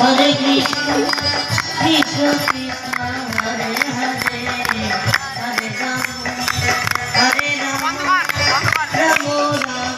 Hare Krishna Krishna